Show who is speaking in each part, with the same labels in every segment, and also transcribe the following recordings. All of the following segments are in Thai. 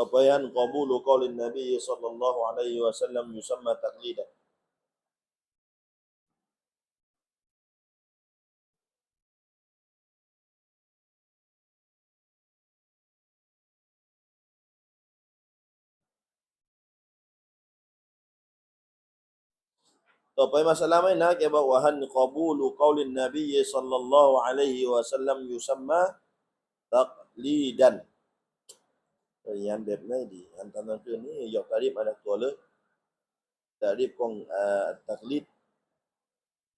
Speaker 1: ต่อไปอันกอบูลูกอลินนบีสัลลัลลอฮุอ ะลัยฮิวะสัลลัมยุซัมมาตักลีดะ ต่อไปมาสลามให้นะแกบอกว่าฮันกอบูลูกอลินนบีสัลลัลลอฮุอะลัยฮิวะสัลลัมยุซัมมาตักลีดันเรียนแบบไหนดีอันตอนนั้นคืนนี้ยกตารีบadaตัวเลยตารีบของเอ่อตักลีด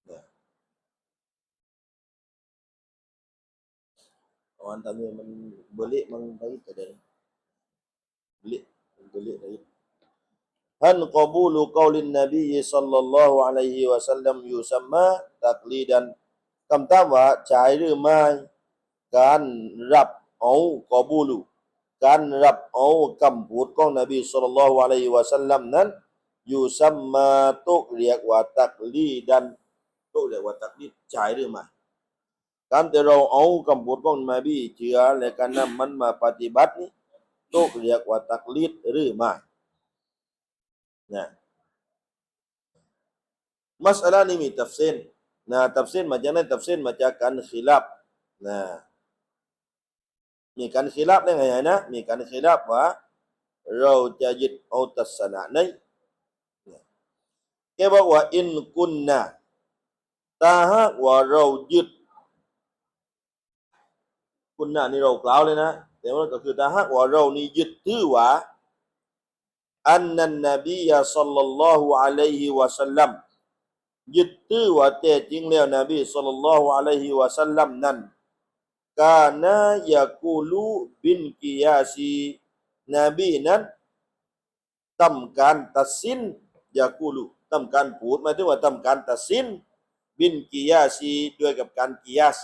Speaker 1: เนี่ยอันตอนนี้มันเบลิมันไปแต่เดิมเบลิเบลิdari هل قبول قول النبي صلى الله عليه وسلم يسمى تقليدا คำถามว่าใช่หรือไม่การรับเอากอบูลู การรับเอาคำพูดของนบีสุลต่านละฮ์อะลัยฮิวะสัลลัมนั้นอยู่ซัมมาตุกเรียกว่าตักลีดันตุกเรียกว่าตักลีดใช่หรือไม่การที่เราเอาคำพูดของนบีเชื่อและการนำมันมาปฏิบัตินี้ตุกเรียกว่าตักลีดหรือไม่ Nah. Masalah ni mi tafsir. Nah, tafsir macam mana? Tafsir macam kan khilaf. Nah. Mi kan khilaf ni ngai na? Mi kan khilaf wa rau jajid au tasana nai. Ke บ อกว่า in kunna ถ้าหากว่าเรายึดคุณน่ะนี่เรากล่าวเลยนะแต่ว่าก็คือถ้าหากว่าเรานี่ยึดถือว่าอันนันนบียะสัลลัลลอฮุอะลัยฮิวะสัลลัมยึดถือว่าแต่จริงแล้วนบีสัลลัลลอฮุอะลัยฮิวะสัลลัมนั้น กานะยะกูลูบินกิยาซีนบีนั้นทำการตัดสินยะกูลูทำการพูดหมายถึงว่าทำการตัดสินบินกิยาซีด้วยกับการกิยาส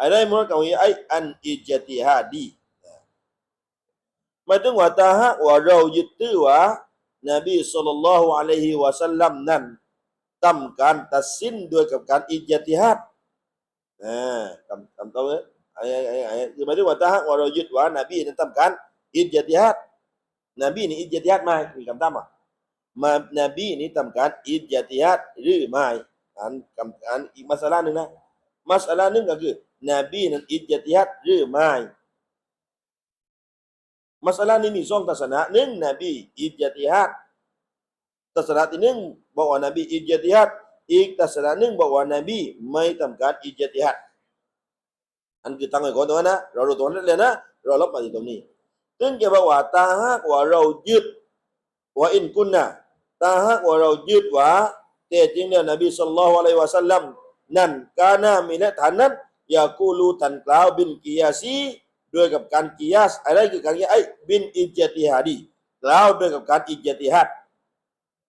Speaker 1: อะไรมันก็ว่าไออันอิจติฮาดีหมายถึงว่าถ้าหากว่าเรายึดถือว่านบีสุลต่านละฮ์อะลัยฮิวะสัลลัมนั้นทำการตัดสินด้วยกับการอิจติฮัด นะคำคำตอบเนี่ยไอ้ไอ้ไอ้คือหมายถึงว่าถ้าหากว่าเรายึดว่านบีนั้นทำการอิจติฮัดนบีนี่อิจติฮัดไหมมีคำถามอะมานบีนี่ทำการอิจติฮัดหรือไม่อันคำอันอีกมาสาหนึ่งนะมาสาหนึ่งก็คือนบีนั้นอิจติฮัดหรือไม่ Masalah ni ni song tasana ning Nabi ijtihad. Tasana ti ning บอกว่า Nabi ijtihad อี อีกทัศนะหนึ่งบอกว่านบีไม่ทำการอิจติฮัดอันคือตั้งไว้ก่อนตรงนั้นนะเรารู้ตรงนั้นเลยนะเราลบมาที่ตรงนี้ซึ่งจะบอกว่าตาหากว่าเรายึดว่าอินกุนนะตาหากว่าเรายึดว่าแต่จริงเนี่ยนบีสุลต่านละฮ์อะลัยฮิวะสัลลัมนั่นกานามีและฐานนั้นยากูลูทันกล่าวบินกิยาซีด้วยกับการกิยาสอะไรคือการกิยาไอ้บินอิจติฮัดีกล่าวด้วยกับการอิจติฮัด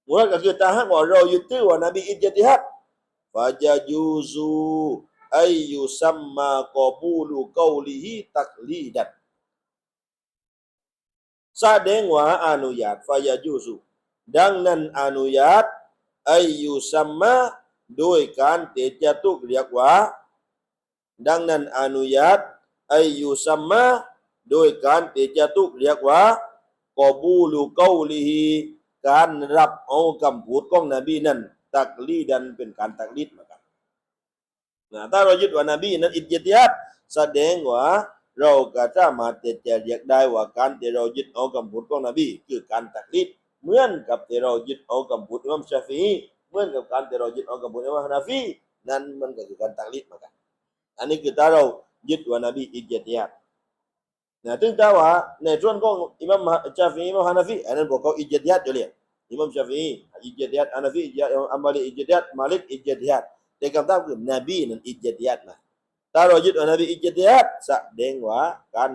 Speaker 1: มูลก็คือถ้าหากว่าเรายึดถือว่านบีอิจติฮัดฟาจายูซูอายุซัมมากอบูลูกอลิฮิตักลีดันแสดงว่าอนุญาตฟายาจูซูดังนั้นอนุญาตอายุซัมมาโดยการเตจาตุกเรียกว่า ดังนั้นอนุญาตอายุซัมมาโดยการเตจาตุกเรียกว่ากอบูลูกอลิฮิ การรับเอาคำพูดของนบีนั้น ตักลีดันเป็นการตักลีดมือนกันนะถ้าเรายึดว่านบีนั้นอิจติฮัดแสดงว่าเราก็สามารถจะเรียกได้ว่าการที่เรายึดเอาคำพูดของนบีคือการตักลีดเหมือนกับที่เรายึดเอาคำพูดอิหมัมชาฟีเหมือนกับการที่เรายึดเอาคำพูดอิหมัมฮานาฟีนั่นมันก็คือการตักลีดมือนกันอันนี้คือถ้าเรายึดว่านบีอิจติฮัดนะถึงแต่ว่าในส่วนของอิหมัมชาฟีอิหมัมฮานาฟีอันนั้นพวกเขาอิจติฮัดอยู่เลย Imam Syafi'i ijtihad Hanafi ijtihad Imam Ambali ijtihad Malik ijtihad แต่คำถามคือนบีนั้นอิจติฮัดนะถ้าเรายึดเอานบีอิจติฮัดแสดงว่ากา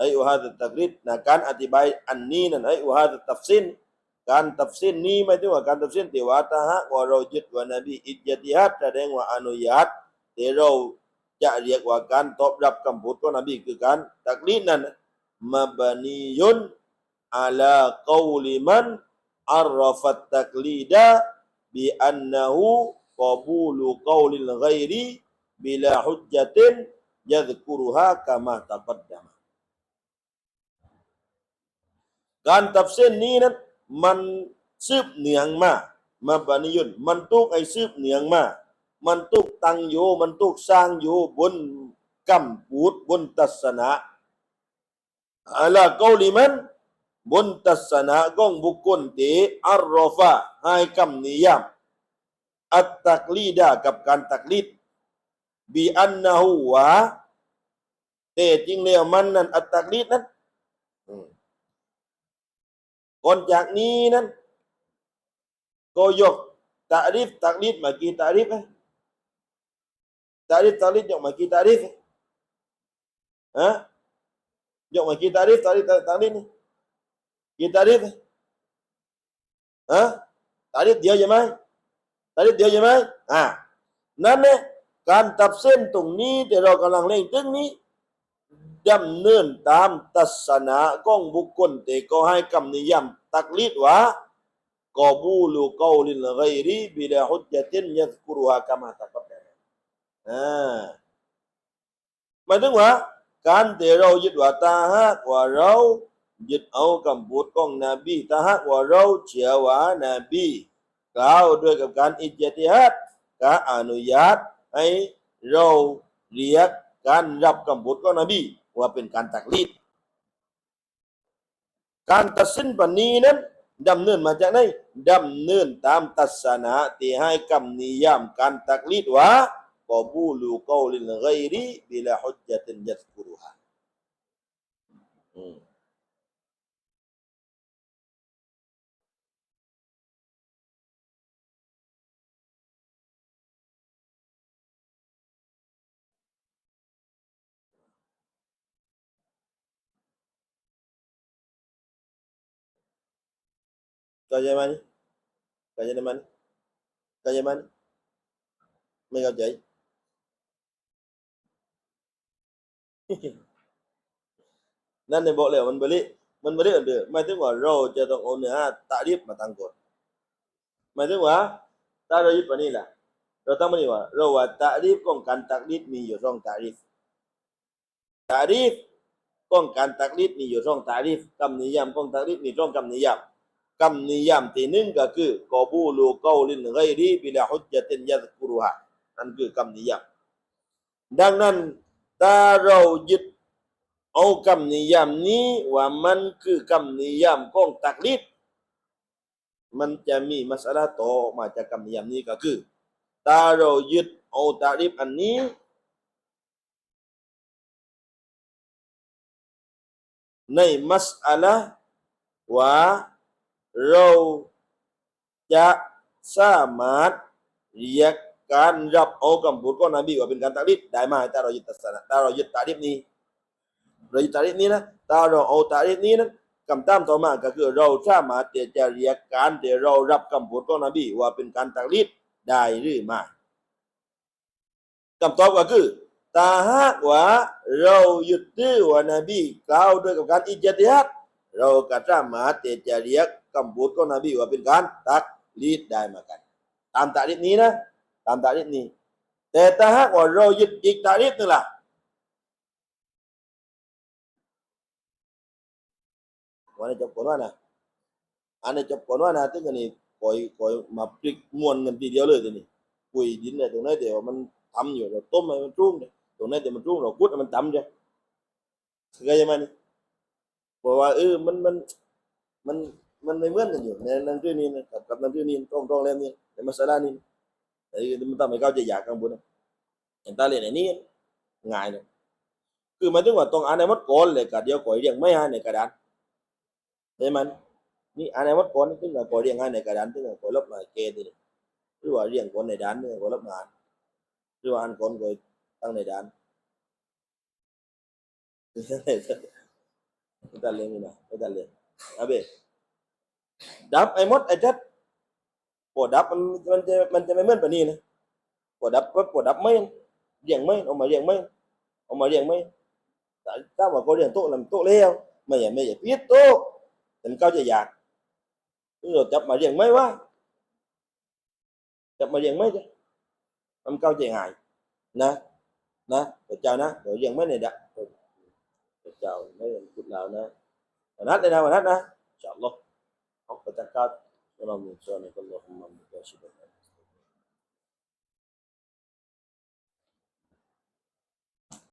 Speaker 1: ai uhadha taqrib na kan atibai anni nan ai uhadha tafsin. Kan tafsin ni mai tu kan tafsin ti wa ta ha wa rajit wa nabi ijtihad ta deng wa anuyat ti rau ja riek wa kan top rap kam but ko nabi ke kan. Taqrib nan mabaniyun ala qauli man arrafat taqlida bi annahu qabulu qaulil ghairi bila hujjatin yadhkuruha kama taqaddama. การตับเส้นนี้นั้นมันซืบเหนียงมามาบานิยุนมันตุกไอซืบเหนียงมามันตุกตังโยมันตุกสร้างโยบนกำปูดบนตัสนะอัลาเกาลิมันบนตัสนะก้องบุคคลที่อัลรอฟะให้คำนิยามอัตตักลีดากับการตักลีดบีอันนะฮูวแต่จริงแล้วมันนั้นอัตตักลีดนั้นอืม ก่อนจากนี้นั้นก็ยกตาริฟตักลิดมากี่ตาริฟไหมตาริฟตักลิดยกมากี่ตาริฟฮะยกมากี่ตาริฟตาริฟตักลิดนี่กี่ตาริฟฮะตาริฟเดียวใช่ไหมตาริฟเดียวใช่ไหมอ่านั่นเนี่ยการตับเส้นตรงนี้ที่เรากำลังเล่นตึงนี้ ดำเนินตามตัศนะของบุคคลแต่ก็ให้คำนิยามตักลิดว่ากอบูลูกอลิลไกรีบิลาฮุจญะตินยัซกุรุฮากามาตะกับอ่าหมายถึงว่าการที่เรายึดว่าตาหากว่าเรายึดเอาคำพูดของนบีถ้าหากว่าเราเชื่อว่านบีกล่าวด้วยกับการอิจติฮัดก็อนุญาตให้เราเรียก การรับคำพูดของนบีว่าเป็นการตักลีดการตัดสินปันนี้นั้นดำเนินมาจากไหนดำเนินตามตัศนะที่ให้คำนิยามการตักลีดว่ากบูลูกอลิลไกรีบิลาฮุจจะตินยัสกุรุฮา เข้าใจไหมเข้าใจไหมเข้าใจไหมไม่เข้าใจนั่นเนี่ยบอกเลยมันบริมันบริอันเดียวหมายถึงว่าเราจะต้องเอาเนื้อตารีบมาตั้งก่อนหมายถึงว่าถ้าเรายึดปานนี้แหละเราตั้งมันนี่ว่าเราว่าตารีบของการตักรีดมีอยู่สองตารีบตารีบของการตักรีดมีอยู่สองตารีบคำนิยามของตักรีดมีสองคำนิยาม คำนิยามที่หนึ่งก็คือกอบูลูกอลินไกรีบิลาฮุจญะตินยัซกุรุฮานั่นคือคำนิยามดังนั้นถ้าเรายึดเอาคำนิยามนี้ว่ามันคือคำนิยามของตักลิดมันจะมีมัสลาต่อมาจากคำนิยามนี้ก็คือถ้าเรายึดเอาตักลิดอันนี้ในมัสอาละว่า เราจะสามารถเรียกการรับเอาคำพูดของนบีว่าเป็นการตักลิดได้ไหมถ้าเรายึดตัศนะถ้าเรายึดตาริบนี้เรายึดตาริบนี้นะถ้าเราเอาตาริบนี้นะคำตามต่อมาก็คือเราสามารถจะเรียกการที่เรารับคำพูดของนบีว่าเป็นการตักลิดได้หรือไม่คำตอบก็คือถ้าหากว่าเรายึดถือว่านบีกล่าวด้วยกับการอิจติฮัดเราก็สามารถจะเรียก คำพูดของนบีว่าเป็นการตักลีดได้เหมือนกัน ตามตาริดนี้นะ ตามตาริดนี้ แต่ถ้าหากว่าเรายึดอีกตาริดหนึงล่ะวันนี้จบก่อนว่านะอันนี้จบก่อนว่านะถึงอันนี้คอยคอยมาพลิกม้วนกันทีเดียวเลยทีนี้คุยดินเนี่ยตรงนั้นเดี๋ยวมันทำอยู่เราต้มให้มันรุ่งเนี่ยตรงนั้นเดี๋ยวมันรุ่งเราพุดให้มันทำใช่เข้าใจไหมนี่เพราะว่าเออมันมันมัน มันไม่เหมือนกันอยู่ในหนังสือนี้นะกับกับหนังสือนี้ตรงตรงเล่มนี้ในมาสาระนี้แต่มันทำให้เข้าใจอยากกังวลนะเห็นตาเรียนในนี้ง่ายเลยคือหมายถึงว่าต้องอ่านในวัดก่อนเลยกับเดียวก่อยเรียงไม่อ่านในกระดานใช่ไหมยนี่อ่านในวัดก่อนถึงกับก่อยเรียงอ่านในกระดานถึงกับก่อยลบมาเกณฑ์นี่หรือว่าเรียงก่อนในด้านนึงก่อยลบมานหรือว่าอ่านก่อนก่อยตั้งในด้าน kita lihat ni lah kita lihat habis ดับ ดับไอ้มดไอ้จัดปวดดับมันมันจะมันจะไม่เหมือนปานนี้นะปวดดับก็ปวดดับไม่เรียงไม่เอามาเรียงไม่เอามาเรียงไม่แต่ถ้าว่าก็เรียงโต๊ะ làm โต๊ะแล้วไม่อย่าไม่อย่าพิษโต๊ะแต่เขาจะอยากเราจับมาเรียงไหมวะจับมาเรียงไหมจ้ะมันเขาจะหายนะนะพระเจ้านะเดี๋ยวเรียงไหมเนี่ยดะพระเจ้าไม่เป็นพูดแล้วนะวันนัดเลยนะวันนัดนะจัดการเรามีส่วนในกันลอ ฮ์มันมีการชิบะ